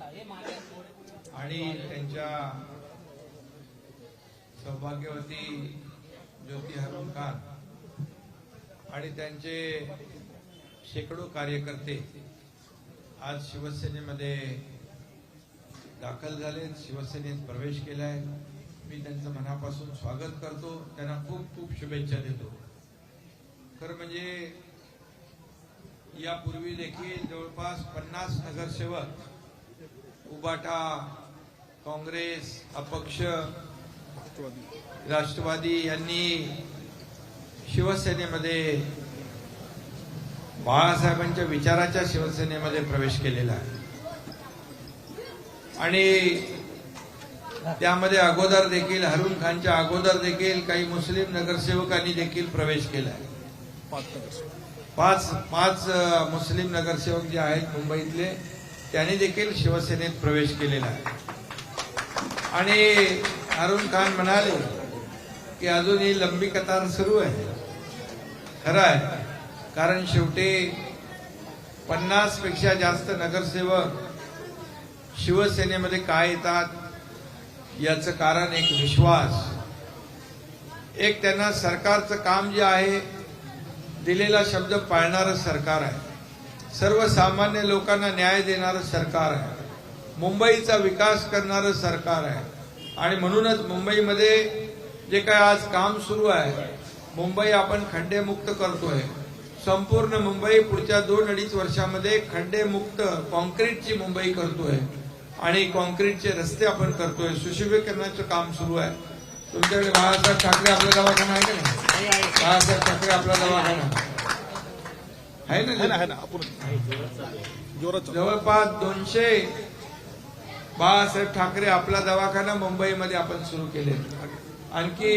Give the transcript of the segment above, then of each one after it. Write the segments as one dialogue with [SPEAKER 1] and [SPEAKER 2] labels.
[SPEAKER 1] आणि त्यांच्या सौभाग्यवती ज्योती हरुणकार आणि त्यांचे शेकडो कार्यकर्ते आज शिवसेनेमध्ये दाखल झाले शिवसेनेत प्रवेश केलाय मी त्यांचं मनापासून स्वागत करतो. त्यांना खूप खूप शुभेच्छा देतो. खरं म्हणजे यापूर्वी देखील जवळपास पन्नास नगरसेवक उबाटा काँग्रेस अपक्ष राष्ट्रवादी यांनी शिवसेनेमध्ये बाळासाहेबांच्या विचाराच्या शिवसेनेमध्ये प्रवेश केलेला आहे. आणि त्यामध्ये अगोदर देखील हरुण खानच्या अगोदर देखील काही मुस्लिम नगरसेवकांनी देखील प्रवेश केला आहे. पाच पाच मुस्लिम नगरसेवक जे आहेत मुंबईतले त्यांनी देखील शिवसेनेत प्रवेश केलेला आहे. आणि अरुण खान म्हणाले की अजून ही लंबी कतार सुरू आहे. खरं आहे कारण शेवटी पन्नासपेक्षा जास्त नगरसेवक शिवसेनेमध्ये काय येतात याचं कारण एक विश्वास. एक त्यांना सरकारचं काम जे आहे दिलेला शब्द पाळणारं सरकार आहे. सर्वसामान्य लोकांना न्याय देणारं सरकार आहे. मुंबईचा विकास करणारं सरकार आहे. आणि म्हणूनच मुंबईमध्ये जे काय आज काम सुरू आहे मुंबई आपण खड्डेमुक्त करतोय. संपूर्ण मुंबई पुढच्या दोन अडीच वर्षामध्ये खड्डेमुक्त कॉन्क्रीटची मुंबई करतोय. आणि कॉन्क्रीटचे रस्ते आपण करतोय. सुशोभीकरणाचं काम सुरू आहे. तुमच्याकडे बाळासाहेब ठाकरे आपला दवाखाना आहे का नाही? बाळासाहेब ठाकरे आपला दवाखाना आहे
[SPEAKER 2] ना
[SPEAKER 1] ना
[SPEAKER 2] ना. जोरात
[SPEAKER 1] जवळपास दोनशे बाळासाहेब ठाकरे आपला दवाखाना मुंबईमध्ये आपण सुरू केले. आणखी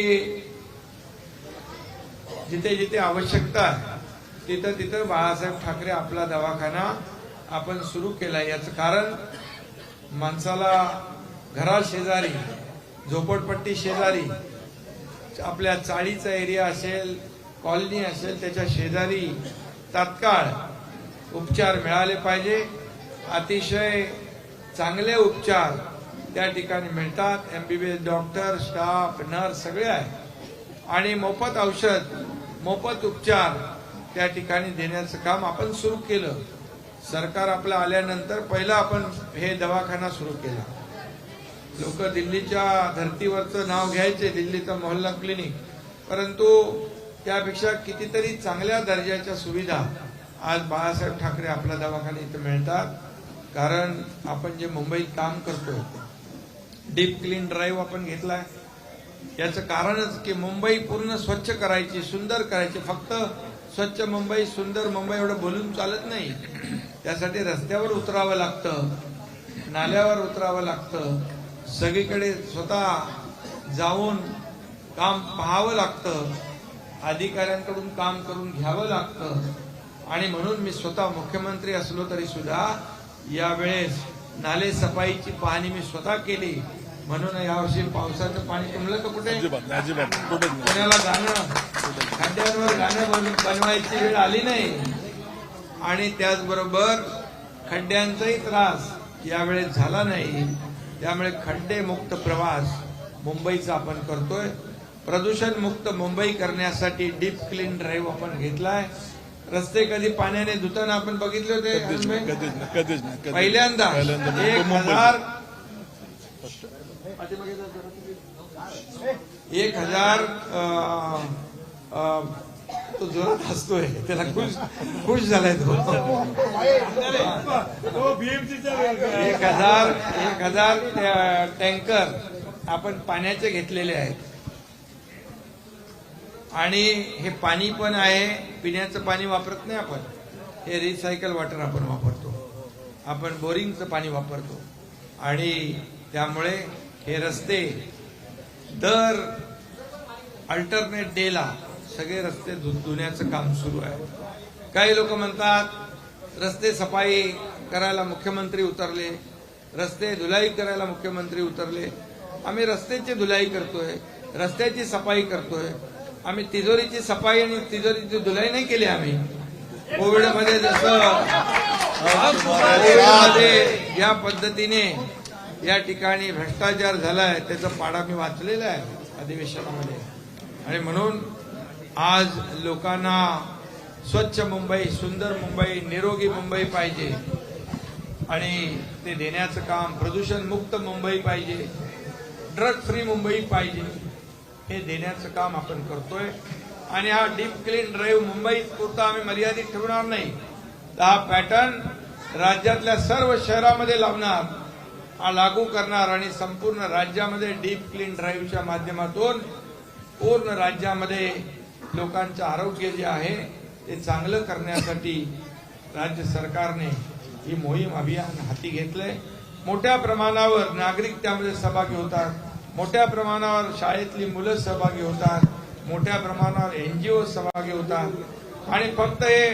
[SPEAKER 1] जिथे जिथे आवश्यकता तिथं तिथं बाळासाहेब ठाकरे आपला दवाखाना आपण सुरू केला. याचं कारण माणसाला घरा शेजारी झोपडपट्टी शेजारी आपल्या चाळीचा एरिया असेल कॉलनी असेल त्याच्या शेजारी तात्काळ उपचार मिळाले पाहिजे. अतिशय चांगले उपचार त्या ठिकाणी मिळतात. एमबीबीएस डॉक्टर स्टाफ नर्स सगळे आहे आणि मोफत औषध मोफत उपचार त्या ठिकाणी देण्याचं काम आपण सुरू केलं. सरकार आपलं आल्यानंतर पहिला आपण हे दवाखाना सुरू केला. लोक दिल्लीच्या धर्तीवरचं नाव घ्यायचे दिल्लीचं मोहल्ला क्लिनिक परंतु त्यापेक्षा कितीतरी चांगल्या दर्जाच्या सुविधा आज बाळासाहेब ठाकरे आपला दवाखाना इथं मिळतात. कारण आपण जे मुंबईत काम करतोय डीप क्लीन ड्राईव्ह आपण घेतलाय. याचं कारणच की मुंबई पूर्ण स्वच्छ करायची सुंदर करायची. फक्त स्वच्छ मुंबई सुंदर मुंबई एवढं बोलून चालत नाही. त्यासाठी रस्त्यावर उतरावं लागतं नाल्यावर उतरावं लागतं. सगळीकडे स्वतः जाऊन काम पाहावं लागतं. अधिकाऱ्यांकडून काम करून घ्यावं लागतं. आणि म्हणून मी स्वतः मुख्यमंत्री असलो तरी सुद्धा यावेळेस नाले सफाईची पाहणी मी स्वतः केली. म्हणून यावर्षी पावसाचं पाणी तुंबलं का कुठे? पुण्याला गाणं. खड्ड्यांवर गाणं बन- बनवायची वेळ आली नाही. आणि त्याचबरोबर खड्ड्यांचाही त्रास यावेळेस झाला नाही. त्यामुळे खड्डेमुक्त प्रवास मुंबईचा आपण करतोय. प्रदूषण मुक्त मुंबई करण्यासाठी डीप क्लीन ड्राईव्ह आपण घेतलाय. रस्ते कधी पाण्याने धुताना आपण बघितले होते. पहिल्यांदा
[SPEAKER 2] पहिल्यांदा
[SPEAKER 1] एक हजार एक हजार तो जोरात हसतोय. त्याला खुश खुश झालाय तो. एक हजार एक हजार टँकर आपण पाण्याचे घेतलेले आहेत. आणि हे पाणी पण आहे पिण्याचं पाणी वापरत नाही आपण. हे रिसायकल वॉटर आपण वापरतो. आपण बोरिंगचं पाणी वापरतो. आणि त्यामुळे हे रस्ते दर अल्टरनेट डेला सगळे रस्ते धु- धुण्याचं काम सुरू आहे. काही लोक म्हणतात रस्ते सफाई करायला मुख्यमंत्री उतरले. रस्ते धुलाई करायला मुख्यमंत्री उतरले. आम्ही रस्त्याची धुलाई करतोय रस्त्याची सफाई करतोय. आम्ही तिजोरीची सफाई आणि तिजोरीची धुलाई नाही केली आम्ही. कोविडमध्ये जसं या पद्धतीने या ठिकाणी भ्रष्टाचार झालाय त्याचा पाडा मी वाचलेला आहे अधिवेशनामध्ये. आणि म्हणून आज लोकांना स्वच्छ मुंबई सुंदर मुंबई निरोगी मुंबई पाहिजे. आणि ते देण्याचं काम प्रदूषण मुक्त मुंबई पाहिजे. ड्रग फ्री मुंबई पाहिजे. हे देण्याचं काम आपण करतोय. आणि हा डीप क्लीन ड्राईव्ह मुंबईत पुरता आम्ही मर्यादित ठेवणार नाही. तर हा पॅटर्न राज्यातल्या सर्व शहरामध्ये लावणार हा लागू करणार आणि संपूर्ण राज्यामध्ये डीप क्लीन ड्राईव्हच्या माध्यमातून पूर्ण राज्यामध्ये लोकांचं आरोग्य जे आहे ते चांगलं करण्यासाठी राज्य सरकारने ही मोहीम अभियान हाती घेतलंय. मोठ्या प्रमाणावर नागरिक त्यामध्ये सहभागी होतात. मोठ्या प्रमाणावर शाळेतली मुलं सहभागी होतात मोठ्या प्रमाणावर एनजीओ सहभागी होतात. आणि फक्त हे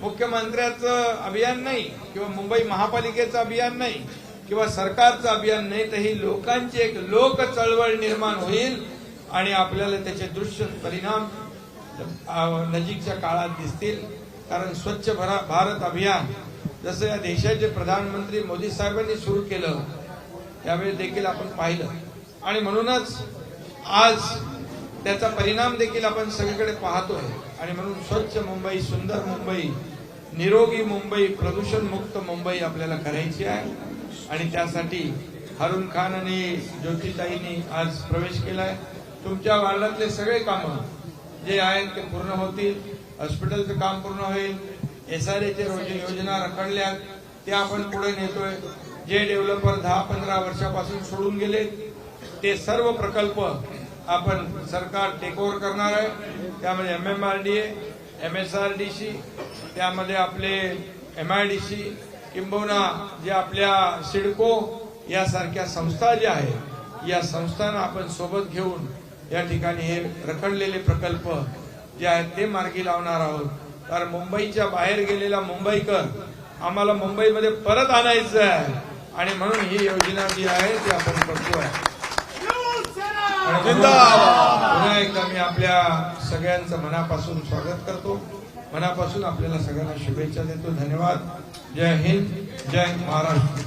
[SPEAKER 1] मुख्यमंत्र्याचं अभियान नाही किंवा मुंबई महापालिकेचं अभियान नाही किंवा सरकारचं अभियान नाही तर ही लोकांची एक लोक चळवळ निर्माण होईल आणि आपल्याला त्याचे दृश्य परिणाम नजीकच्या काळात दिसतील. कारण स्वच्छ भरा- भारत अभियान जसं या देशाचे प्रधानमंत्री मोदी साहेबांनी सुरू केलं त्यावेळी देखील आपण पाहिलं. आणि म्हणूनच आज त्याचा परिणाम देखील आपण सगळीकडे पाहतोय. आणि म्हणून स्वच्छ मुंबई सुंदर मुंबई निरोगी मुंबई प्रदूषण मुक्त मुंबई आपल्याला करायची आहे. आणि त्यासाठी हरुण खान आणि ज्योतिताईंनी आज प्रवेश केलाय. तुमच्या वार्डातले सगळे कामं जे आहेत ते पूर्ण होतील. हॉस्पिटलचं काम पूर्ण होईल. एसआरएचे योजना रखडल्या ते आपण पुढे नेतोय. जे डेव्हलपर दहा पंधरा वर्षापासून सोडून गेले ते सर्व प्रकल्प आपण सरकार टेकओव्हर करणार आहे. त्यामध्ये M M R D A M S R D C त्यामध्ये आपले एम आय डी सी किंबहुना जे आपल्या सिडको यासारख्या संस्था ज्या आहेत या संस्थांना आपण सोबत घेऊन या ठिकाणी हे रखडलेले प्रकल्प जे आहेत ते मार्गी लावणार आहोत. कारण मुंबईच्या बाहेर गेलेला मुंबईकर आम्हाला मुंबईमध्ये परत आणायचं आहे. आणि म्हणून ही योजना जी आहे ती आपण करतो आहे पुन्हा एकदा मी आपल्या सगळ्यांचं मनापासून स्वागत करतो. मनापासून आपल्याला सगळ्यांना शुभेच्छा देतो. धन्यवाद. जय हिंद जय महाराष्ट्र.